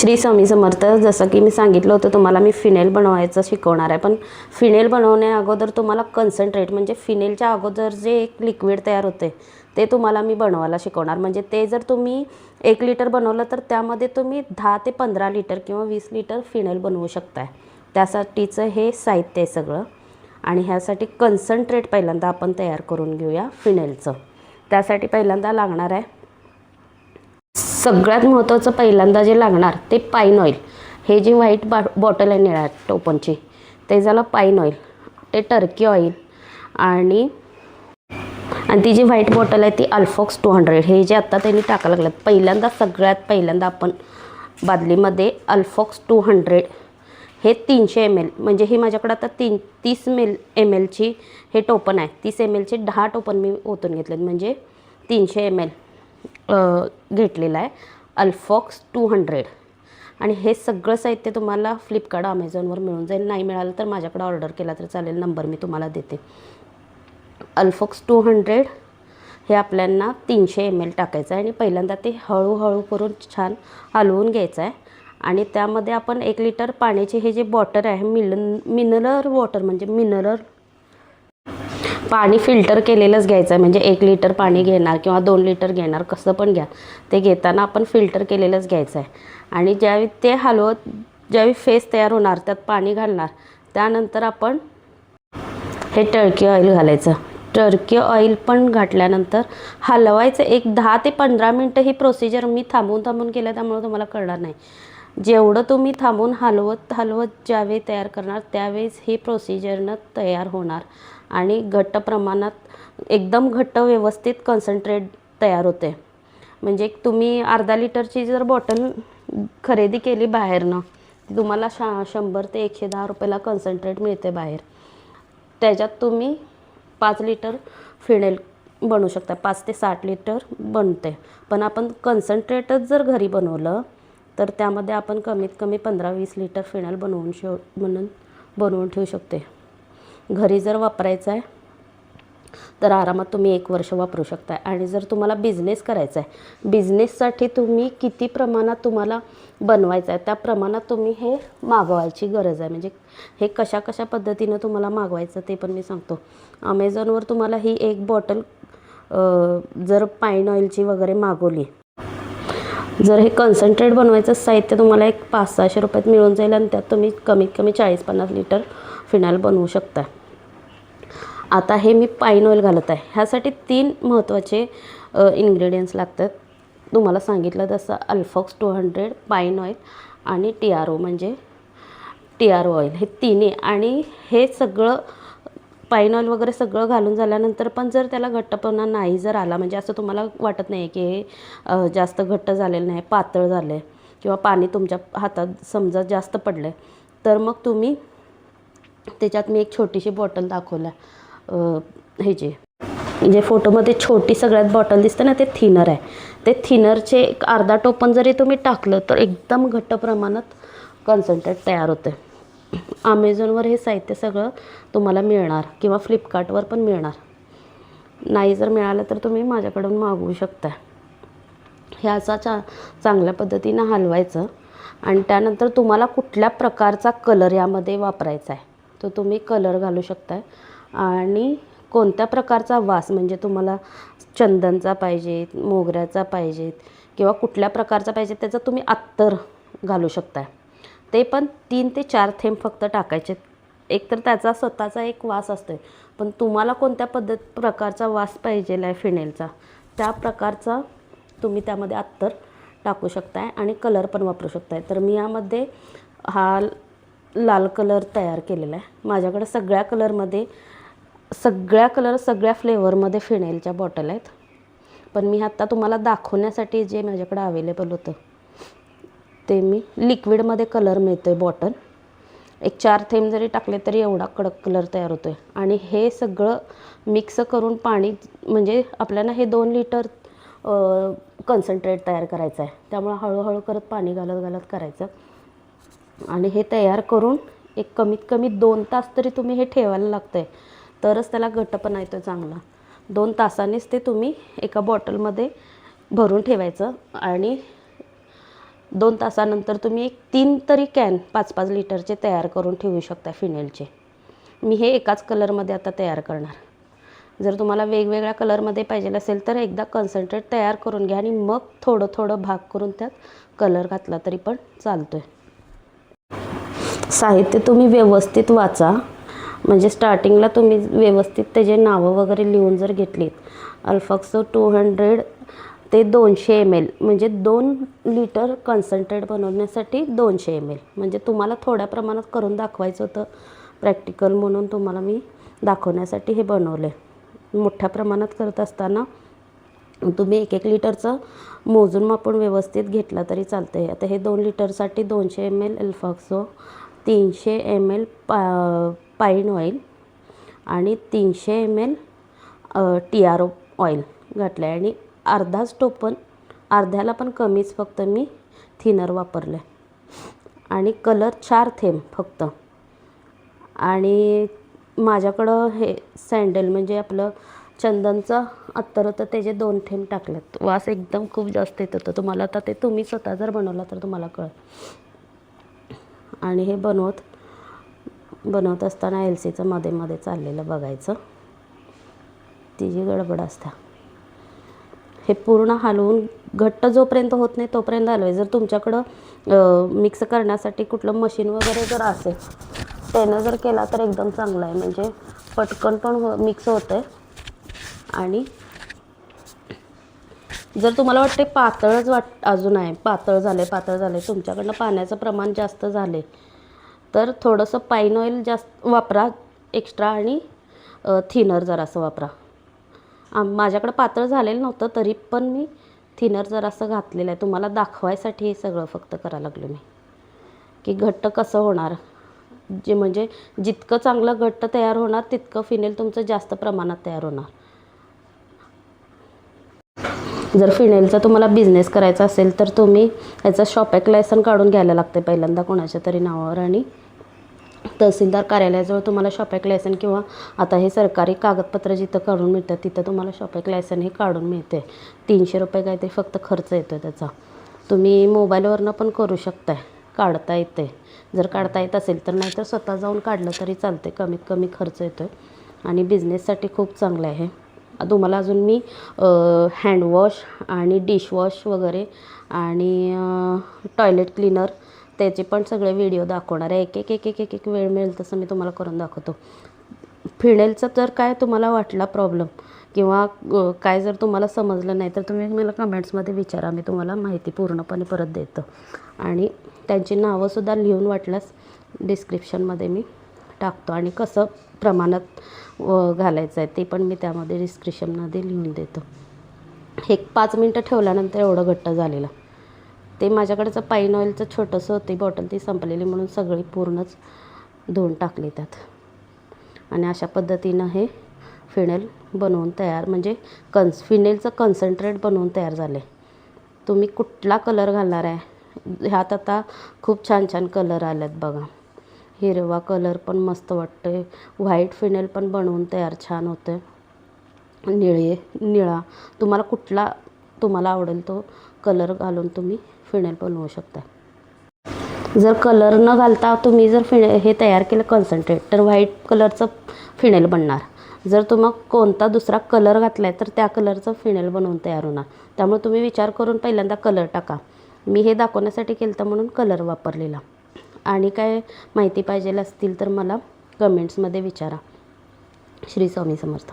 श्री स्वामी समर्थ जसं की मी सांगितलं होतं तुम्हाला मी फिनेल बनवायचं शिकवणार आहे. पण फिनेल बनवण्या अगोदर तुम्हाला कन्सन्ट्रेट म्हणजे फिनेलच्या अगोदर जे एक लिक्विड तयार होते ते तुम्हाला मी बनवायला शिकवणार. म्हणजे ते जर तुम्ही एक लिटर बनवलं तर त्यामध्ये तुम्ही दहा ते पंधरा लिटर किंवा वीस लिटर फिनेल बनवू शकताय. त्यासाठीचं हे साहित्य आहे सगळं. आणि ह्यासाठी कन्सन्ट्रेट पहिल्यांदा आपण तयार करून घेऊया फिनेलचं. त्यासाठी पहिल्यांदा लागणार आहे सगळ्यात महत्त्वाचं पहिल्यांदा जे लागणार ते पाईन ऑइल. हे जी व्हाईट बा बॉटल आहे निळ्या टोपनची ते झालं पाईन ऑइल. ते टर्की ऑइल आणि आणि ती जी व्हाईट बॉटल आहे ती अल्फॉक्स टू हंड्रेड. हे जे आत्ता त्यांनी टाकायला लागलं पहिल्यांदा सगळ्यात पहिल्यांदा आपण बादलीमध्ये अल्फॉक्स टू हंड्रेड हे तीनशे एम एल म्हणजे ही माझ्याकडं आता तीन तीस मेल एम एलची हे टोपन आहे. तीस एम एलचे दहा टोपन मी ओतून घेतलेत म्हणजे तीनशे एम एल. घेतलेला आहे. अल्फॉक्स टू हंड्रेड आणि हे सगळं साहित्य तुम्हाला फ्लिपकार्ट अमेझॉनवर मिळून जाईल. नाही मिळालं तर माझ्याकडे ऑर्डर केला तर चालेल. नंबर मी तुम्हाला देते. अल्फॉक्स टू हंड्रेड हे आपल्यांना तीनशे एम एल टाकायचं आहे. आणि पहिल्यांदा ते हळूहळू करून छान हलवून घ्यायचं आहे. आणि त्यामध्ये आपण एक लिटर पाण्याचे हे जे बॉटर आहे मिलन मिनरल वॉटर म्हणजे मिनरल पाणी फिल्टर केलेलंच घ्यायचं आहे म्हणजे एक लिटर पाणी घेणार किंवा दोन लिटर घेणार कसं पण घ्या. ते घेताना आपण फिल्टर केलेलंच घ्यायचं आहे आणि ज्यावेळी ते हलवत ज्यावेळी फेस तयार होणार त्यात पाणी घालणार. त्यानंतर आपण हे टर्की ऑइल घालायचं. टर्की ऑइल पण घातल्यानंतर हलवायचं एक दहा ते पंधरा मिनटं ही प्रोसिजर मी थांबून थांबून केलं त्यामुळे तुम्हाला कळणार नाही. जेवढं तुम्ही थांबून हलवत हलवत ज्यावेळी तयार करणार त्यावेळेस ही प्रोसिजरनं तयार होणार. आणि घट्ट प्रमाणात एकदम घट्ट व्यवस्थित कन्सन्ट्रेट तयार होते. म्हणजे तुम्ही अर्धा लिटरची जर बॉटल खरेदी केली बाहेरनं तुम्हाला शा शंभर ते एकशे दहा रुपयाला कन्सन्ट्रेट मिळते बाहेर. त्याच्यात तुम्ही पाच लिटर फिनेल बनवू शकता पाच ते साठ लिटर बनते. पण आपण कन्सन्ट्रेटच जर घरी बनवलं तर त्यामध्ये आपण कमीत कमी पंधरा वीस लिटर फिनेल बनवून शेव म्हणून बनवून ठेवू शकते. घरी जर वापरायचं आहे तर आरामात तुम्ही एक वर्ष वापरू शकता आणि जर तुम्हाला बिझनेस करायचा आहे बिझनेससाठी तुम्ही किती प्रमाणात तुम्हाला बनवायचं आहे त्या प्रमाणात तुम्ही हे मागवायची गरज आहे. म्हणजे हे कशा कशा पद्धतीनं तुम्हाला मागवायचं ते पण मी सांगतो. अमेझॉनवर तुम्हाला ही एक बॉटल जर पाईन ऑइलची वगैरे मागवली जर हे कन्सन्ट्रेट बनवायचं साहित्य तुम्हाला एक पाच सहाशे रुपयात मिळून जाईल आणि त्यात तुम्ही कमीत कमी चाळीस पन्नास लिटर फिनाईल बनवू शकता आता हे मी पाईन ऑइल घालत आहे. ह्यासाठी तीन महत्त्वाचे इन्ग्रेडियंट्स लागतात. तुम्हाला सांगितलं तसं अल्फॉक्स टू हंड्रेड पाईन ऑइल आणि टी आर ओ म्हणजे टी आर ओ ऑइल हे तिन्ही आणि हे सगळं पाईन ऑइल वगैरे सगळं घालून झाल्यानंतर पण जर त्याला घट्टपणा नाही जर आला म्हणजे असं तुम्हाला वाटत नाही की हे जास्त घट्ट झालेलं नाही पातळ झालं आहे किंवा पाणी तुमच्या हातात समजा जास्त पडलं आहे तर मग तुम्ही त्याच्यात मी एक छोटीशी बॉटल दाखवल्या ह्याची. जे फोटोमध्ये छोटी सगळ्यात बॉटल दिसते ना ते थिनर आहे. ते थिनरचे एक अर्धा टोपण जरी तुम्ही टाकलं तर एकदम घट्ट प्रमाणात कन्सन्ट्रेट तयार होते अमेझॉनवर हे साहित्य सगळं तुम्हाला मिळणार किंवा फ्लिपकार्टवर पण मिळणार. नाही जर मिळालं तर तुम्ही माझ्याकडून मागवू शकता ह्याचा चा चांगल्या पद्धतीनं हलवायचं आणि त्यानंतर तुम्हाला कुठल्या प्रकारचा कलर यामध्ये वापरायचा आहे तो तुम्ही कलर घालू शकताय. आणि कोणत्या प्रकारचा वास म्हणजे तुम्हाला चंदनचा पाहिजे मोगऱ्याचा पाहिजेत किंवा कुठल्या प्रकारचा पाहिजे त्याचा तुम्ही अत्तर घालू शकताय. ते पण तीन ते चार थेंब फक्त टाकायचे. एक तर त्याचा स्वतःचा एक वास असतो पण तुम्हाला कोणत्या पद्धत प्रकारचा वास पाहिजे आहे फिनेलचा? त्या प्रकारचा तुम्ही त्यामध्ये अत्तर टाकू शकताय आणि कलर पण वापरू शकताय. तर मी यामध्ये हा लाल कलर तयार केलेला आहे. माझ्याकडे सगळ्या कलरमध्ये सगळ्या कलर सगळ्या फ्लेवरमध्ये फिनेलच्या बॉटल आहेत. पण मी आत्ता तुम्हाला दाखवण्यासाठी जे माझ्याकडे अवेलेबल होतं ते मी. लिक्विडमध्ये कलर मिळतो आहे बॉटल एक चार थेंब जरी टाकले तरी एवढा कडक कलर तयार होतो आहे आणि हे सगळं मिक्स करून पाणी म्हणजे आपल्याला हे दोन लिटर कन्सन्ट्रेट तयार करायचं आहे त्यामुळं हळूहळू करत पाणी घालत घालत करायचं. आणि हे तयार करून एक कमीत कमी दोन तास तरी तुम्ही हे ठेवायला लागतं आहे तरच त्याला घट्टपणा येतो चांगला. दोन तासानेच ते तुम्ही एका बॉटलमध्ये भरून ठेवायचं. आणि दोन तासानंतर तुम्ही एक तीन तरी कॅन पाच पाच लिटरचे तयार करून ठेवू शकता फिनेलचे. मी हे एकाच कलरमध्ये आता तयार करणार. जर तुम्हाला वेगवेगळ्या कलरमध्ये पाहिजे असेल तर एकदा कन्सन्ट्रेट तयार करून घ्या आणि मग थोडं थोडं भाग करून त्यात कलर घातला तरी पण चालतो आहे साहित्य तुम्ही व्यवस्थित वाचा. म्हणजे स्टार्टिंगला तुम्ही व्यवस्थित त्याचे नावं वगैरे लिहून जर घेतलीत अल्फक्सो टू हंड्रेड ते दोनशे एम एल म्हणजे दोन लिटर कन्सन्ट्रेट बनवण्यासाठी दोनशे एम एल म्हणजे तुम्हाला थोड्या प्रमाणात करून दाखवायचं होतं प्रॅक्टिकल म्हणून तुम्हाला मी दाखवण्यासाठी हे बनवलं. आहे मोठ्या प्रमाणात करत असताना तुम्ही एक एक लिटरचं मोजून मापून व्यवस्थित घेतला तरी चालतं आहे आता हे दोन लिटरसाठी दोनशे एम एल एल्फॉक्सो तीनशे एम एल पा पाईन ऑइल आणि तीनशे M L T R O oil घातलं आहे आणि अर्धाच टोपन अर्ध्याला पण कमीच फक्त मी थिनर वापरलं. आहे आणि कलर चार थेंब फक्त. आणि माझ्याकडं हे सँडल म्हणजे आपलं चंदनचं अत्तर होतं त्याचे दोन थेंब टाकलेत. वास एकदम खूप जास्त येत होतं. तुम्हाला आता ते तुम्ही स्वतः जर बनवला तर तुम्हाला कळ आणि हे बनवत बनवत असताना एल सीचं मध्ये मध्ये चाललेलं बघायचं. तिची गडबड असते हे पूर्ण हलवून घट्ट जोपर्यंत होत नाही तोपर्यंत हलवाय जर तुमच्याकडं मिक्स करण्यासाठी कुठलं मशीन वगैरे जर असेल त्यानं जर केला तर एकदम चांगला आहे. म्हणजे पटकन पण हो मिक्स होतं आहे आणि जर तुम्हाला वाटते पातळच वाट अजून आहे पातळ झाले पातळ झाले तुमच्याकडनं पाण्याचं प्रमाण जास्त झाले तर थोडंसं पाईन ऑइल जास्त वापरा एक्स्ट्रा आणि थिनर जरासं वापरा. आम माझ्याकडं पातळ झालेलं नव्हतं तरी पण मी थिनर जरासं घातलेलं आहे. तुम्हाला दाखवायसाठी हे सगळं फक्त करायला लागलो मी. की घट्ट कसं होणार? जे म्हणजे जितकं चांगलं घट्ट तयार होणार तितकं फिनेल तुमचं जास्त प्रमाणात तयार होणार. जर फिनेलचा तुम्हाला बिझनेस करायचा असेल तर तुम्ही याचं शॉपॅक लायसन काढून घ्यायला लागते पहिल्यांदा कोणाच्या तरी नावावर. आणि तहसीलदार कार्यालयाजवळ तुम्हाला शॉपॅक लायसन किंवा आता हे सरकारी कागदपत्र जिथं काढून मिळतात तिथं तुम्हाला शॉपॅक लायसन हे काढून मिळते तीनशे रुपये काहीतरी फक्त खर्च येतो त्याचा. तुम्ही मोबाईलवरनं पण करू शकताय. काढता येते जर काढता येत असेल तर नाहीतर स्वतः जाऊन काढलं तरी चालते कमीत कमी खर्च येतो आहे आणि बिझनेससाठी खूप चांगलं आहे. तुम्हाला अजून मी हँडवॉश आणि डिशवॉश वगैरे आणि टॉयलेट क्लीनर त्याचे पण सगळे व्हिडिओ दाखवणार आहे. एक एक एक एक एक एक वेळ मिळेल तसं मी तुम्हाला करून दाखवतो. फिनेलचा जर काय तुम्हाला वाटला प्रॉब्लेम किंवा काय जर तुम्हाला समजलं नाही तर तुम्ही मला कमेंट्समध्ये विचारा. मी तुम्हाला माहिती पूर्णपणे परत देतो. आणि त्यांची नावंसुद्धा लिहून वाटल्यास डिस्क्रिप्शनमध्ये मी टाकतो. आणि कसं प्रमाणात घालायचं आहे ते पण मी त्यामध्ये डिस्क्रिप्शनमध्ये लिहून देतो. एक पाच मिनटं ठेवल्यानंतर एवढं घट्ट झालेलं. ते माझ्याकडचं पाईन ऑइलचं छोटंसं होती बॉटल ती संपलेली म्हणून सगळी पूर्णच धुवून टाकली त्यात. आणि अशा पद्धतीनं हे फिनेल बनवून तयार म्हणजे कन्स फिनेलचं कन्सन्ट्रेट बनवून तयार झाले तुम्ही कुठला कलर घालणार आहे? ह्यात आता खूप छान छान कलर आले आहेत बघा. हिरवा कलर पण मस्त वाटते व्हाईट फिनेल पण बनवून तयार छान होतं निळे निळा तुम्हाला कुठला तुम्हाला आवडेल तो कलर घालून तुम्ही फिनेल बनवू शकता जर कलर न घालता तुम्ही जर फिने हे तयार केलं कॉन्सन्ट्रेट तर व्हाईट कलरचं फिनेल बनणार. जर तुम्हाला कोणता दुसरा कलर घातला आहे तर त्या कलरचं फिनेल बनवून तयार होणार. त्यामुळे तुम्ही विचार करून पहिल्यांदा कलर टाका. मी हे दाखवण्यासाठी केलं तर म्हणून कलर वापरलेला. आणि काय माहिती पाहिजे असतील तर मला कमेंट्समध्ये विचारा. श्री स्वामी समर्थ.